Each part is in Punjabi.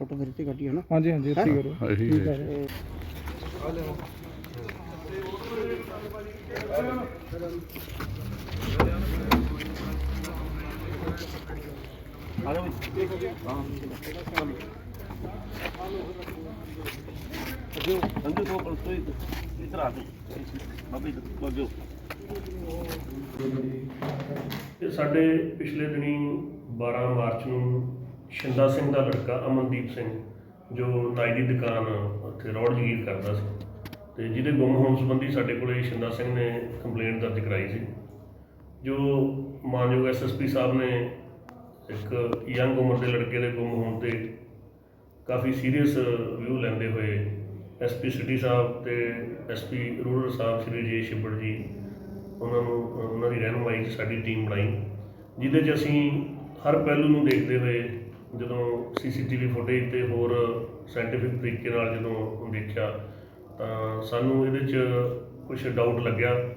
ਫਿਰ ਤੇ ਗੱਡੀ ਹੈ ਨਾ? ਹਾਂਜੀ ਹਾਂਜੀ ਇੱਥੇ ਹੀ ਕਰੋ। ਇਹੀ ਠੀਕ ਹੈ। ਸਾਡੇ ਪਿਛਲੇ ਦਿਨੀ 12 ਮਾਰਚ ਨੂੰ ਸ਼ਿੰਦਾ ਸਿੰਘ ਦਾ ਲੜਕਾ ਅਮਨਦੀਪ ਸਿੰਘ, ਜੋ ਨਾਈ ਦੀ ਦੁਕਾਨ ਉੱਥੇ ਰੋਡ ਜਗੀਰ ਕਰਦਾ ਸੀ। ਤੇ ਜਿਹਦੇ ਗੁੰਮ ਹੋਣ ਸੰਬੰਧੀ ਸਾਡੇ ਕੋਲੇ ਸ਼ਿੰਦਾ ਸਿੰਘ ਨੇ ਕੰਪਲੇਂਟ ਦਰਜ ਕਰਾਈ ਸੀ। ਜੋ ਮਾਨਯੋਗ ਐਸਐਸਪੀ ਸਾਹਿਬ ਨੇ ਇੱਕ ਯੰਗ ਉਮਰ ਦੇ ਲੜਕੇ ਦੇ ਗੁੰਮ ਹੋਣ ਤੇ ਕਾਫੀ ਸੀਰੀਅਸ ਵਿਊ ਲੈਂਦੇ ਹੋਏ ਐਸਪੀ ਸਿਟੀ ਸਾਹਿਬ ਤੇ ਐਸਪੀ ਰੂਰਲ ਸਾਹਿਬ ਸ਼੍ਰੀ ਜੀ ਛਿੱਬੜ ਜੀ, ਉਹਨਾਂ ਨੂੰ, ਉਹਨਾਂ ਦੀ ਰਹਿਨੁਮਾਈ ਸਾਡੀ ਟੀਮ ਬਣਾਈ ਜਿਹਦੇ 'ਚ ਅਸੀਂ ਹਰ ਪਹਿਲੂ ਨੂੰ ਦੇਖਦੇ ਹੋਏ ਜਦੋਂ ਸੀਸੀਟੀਵੀ ਫੁਟੇਜ ਤੇ ਹੋਰ ਸਾਇੰਟੀਫਿਕ ਤਰੀਕੇ ਨਾਲ ਜਦੋਂ ਦੇਖਿਆ ਤਾਂ ਸਾਨੂੰ ਇਹਦੇ 'ਚ ਕੁਝ ਡਾਊਟ ਲੱਗਿਆ।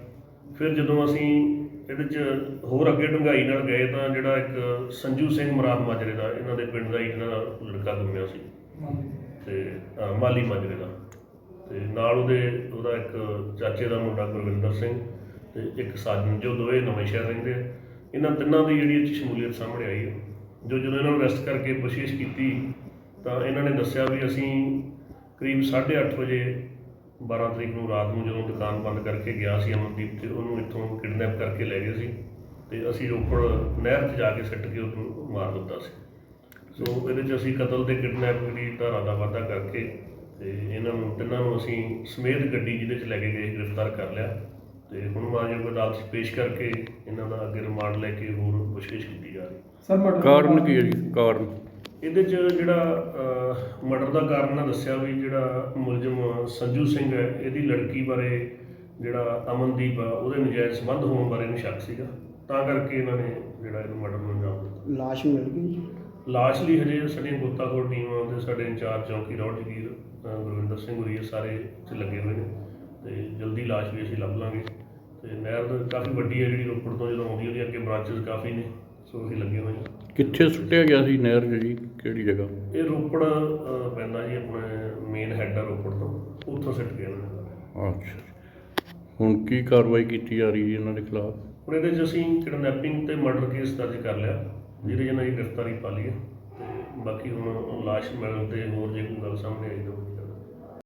ਫਿਰ ਜਦੋਂ ਅਸੀਂ ਇਹਦੇ 'ਚ ਹੋਰ ਅੱਗੇ ਡੂੰਘਾਈ ਨਾਲ ਗਏ ਤਾਂ ਜਿਹੜਾ ਇੱਕ ਸੰਜੂ ਸਿੰਘ ਮਰਾਦ ਮਾਜਰੇ ਦਾ ਇਹਨਾਂ ਦੇ ਪਿੰਡ ਦਾ ਹੀ ਇਹਨਾਂ ਦਾ ਲੜਕਾ ਗੁੰਮਿਆ ਸੀ। ਤੇ ਅ, ਮਾਲੀ ਮਾਜਰੇ ਦਾ। ਤੇ ਨਾਲ ਉਹਦੇ ਉਹਦਾ ਇੱਕ ਚਾਚੇ ਦਾ ਮੁੰਡਾ ਗੁਰਵਿੰਦਰ ਸਿੰਘ ਤੇ ਇੱਕ ਸਾਜਨ ਜੋ ਦੋਵੇਂ ਨਵੇਂ ਸ਼ਹਿਰ ਰਹਿੰਦੇ ਆ। ਇਹਨਾਂ ਤਿੰਨਾਂ ਦੀ ਜਿਹੜੀ ਇਹ 'ਚ ਸ਼ਮੂਲੀਅਤ ਸਾਹਮਣੇ ਆਈ ਹੈ। ਜੋ ਜਦੋਂ ਇਹਨਾਂ ਨੂੰ ਅਰੈਸਟ ਕਰਕੇ ਕੋਸ਼ਿਸ਼ ਕੀਤੀ, ਤਾਂ ਇਹਨਾਂ ਨੇ ਦੱਸਿਆ ਵੀ ਅਸੀਂ ਕਰੀਬ 8:30 ਵਜੇ 12 ਤਰੀਕ ਨੂੰ ਰਾਤ ਨੂੰ ਜਦੋਂ ਦੁਕਾਨ ਬੰਦ ਕਰਕੇ ਗਿਆ ਸੀ ਅਮਨਦੀਪ ਤੇ ਉਹਨੂੰ ਇੱਥੋਂ ਕਿਡਨੈਪ ਕਰਕੇ ਲੈ ਗਏ ਸੀ ਤੇ ਅਸੀਂ ਰੋਪੜ ਨਹਿਰ 'ਚ ਜਾ ਕੇ ਸਿੱਟ ਕੇ ਉਹਨੂੰ ਮਾਰ ਦਿੱਤਾ ਸੀ। ਸੋ ਇਹਦੇ 'ਚ ਅਸੀਂ ਕਤਲ ਤੇ ਕਿਡਨੈਪ ਦੀ ਧਾਰਾ ਦਾ ਵਾਅਦਾ ਕਰਕੇ ਤੇ ਇਹਨਾਂ ਨੂੰ ਤਿੰਨਾਂ ਨੂੰ ਅਸੀਂ ਸਮੇਤ ਗੱਡੀ ਜਿਹਦੇ 'ਚ ਲੈ ਕੇ ਗਏ, ਗ੍ਰਿਫਤਾਰ ਕਰ ਲਿਆ। ਤੇ ਹੁਣ ਮਾਨਯੋਗ ਅਦਾਲਤ 'ਚ ਪੇਸ਼ ਕਰਕੇ ਇਹਨਾਂ ਦਾ ਅੱਗੇ ਰਿਮਾਂਡ ਲੈ ਕੇ ਹੋਰ ਪੁੱਛਗਿੱਛ ਕੀਤੀ ਜਾ ਰਹੀ। ਹੈ ਸਰ ਮਰਡਰ ਕਾਰਨ ਕੀ ਹੈ ਜੀ? ਕਾਰਨ? ਇਹਦੇ 'ਚ ਜਿਹੜਾ ਮਰਡਰ ਦਾ ਕਾਰਨ ਨਾ ਦੱਸਿਆ ਵੀ ਜਿਹੜਾ ਮੁਲਜ਼ਮ ਸੰਜੂ ਸਿੰਘ ਹੈ ਇਹਦੀ ਲੜਕੀ ਬਾਰੇ ਜਿਹੜਾ ਅਮਨਦੀਪ ਆ ਉਹਦੇ ਨਜਾਇਜ਼ ਸੰਬੰਧ ਹੋਣ ਬਾਰੇ ਨੂੰ ਸ਼ੱਕ ਸੀਗਾ। ਤਾਂ ਕਰਕੇ ਇਹਨਾਂ ਨੇ ਜਿਹੜਾ ਇਹਨੂੰ ਮਰਡਰ ਨੂੰ ਅੰਜਾਮ ਦਿੱਤਾ। ਲਾਸ਼ ਮਿਲ ਗਈ ਜੀ। ਲਾਸ਼ ਲਈ ਹਜੇ ਸਾਡੀਆਂ ਗੋਤਾਖੋਰ ਟੀਮਾਂ ਤੇ ਸਾਡੇ ਇੰਚਾਰਜ ਚੌਕੀ ਰੌਡ ਜਗੀਰ ਗੁਰਵਿੰਦਰ ਸਿੰਘ ਹੋਰੀ ਸਾਰੇ ਇੱਥੇ ਲੱਗੇ ਹੋਏ ਨੇ। ਤੇ ਜਲਦੀ ਲਾਸ਼ ਵੀ ਅਸੀਂ ਲੱਭ ਲਾਂਗੇ। ਤੇ ਨਹਿਰ ਤਾਂ ਕਾਫੀ ਵੱਡੀ ਹੈ ਜਿਹੜੀ ਰੋਪੜ ਤੋਂ ਜਦੋਂ ਆਉਂਦੀ ਉਹਦੇ ਅੱਗੇ ਬ੍ਰਾਂਚਸ ਕਾਫੀ ਨੇ ਸੋ ਅਸੀਂ ਲੱਗੇ ਹੋਏ ਹਾਂ ਕਿੱਥੇ ਸੁੱਟਿਆ ਗਿਆ ਸੀ ਨਹਿਰ 'ਚ ਜੀ ਕਿਹੜੀ ਜਗ੍ਹਾ? ਇਹ ਰੋਪੜ ਅ, ਪੈਂਦਾ ਜੀ ਆਪਣੇ ਮੇਨ ਹੈੱਡ ਆ ਰੋਪੜ ਤੋਂ ਉੱਥੋਂ ਸਿੱਟ ਗਏ ਇਹਨਾਂ ਨੇ। ਅੱਛਾ। ਹੁਣ ਕੀ ਕਾਰਵਾਈ ਕੀਤੀ ਜਾ ਰਹੀ ਹੈ ਇਹਨਾਂ ਦੇ ਖਿਲਾਫ? ਹੁਣ ਇਹਦੇ 'ਚ ਅਸੀਂ ਕਿਡਨੈਪਿੰਗ ਤੇ ਮਰਡਰ ਕੇਸ ਦਰਜ ਕਰ ਲਿਆ ਜਿਹਦੇ ਇਹਨਾਂ ਦੀ ਗ੍ਰਿਫਤਾਰੀ ਪਾ ਲਈ ਹੈ ਤੇ ਬਾਕੀ ਹੁਣ ਲਾਸ਼ ਮਿਲਣ ਤੇ ਹੋਰ ਜੇ ਕੋਈ ਗੱਲ ਸਾਹਮਣੇ ਆਈ ਤਾਂ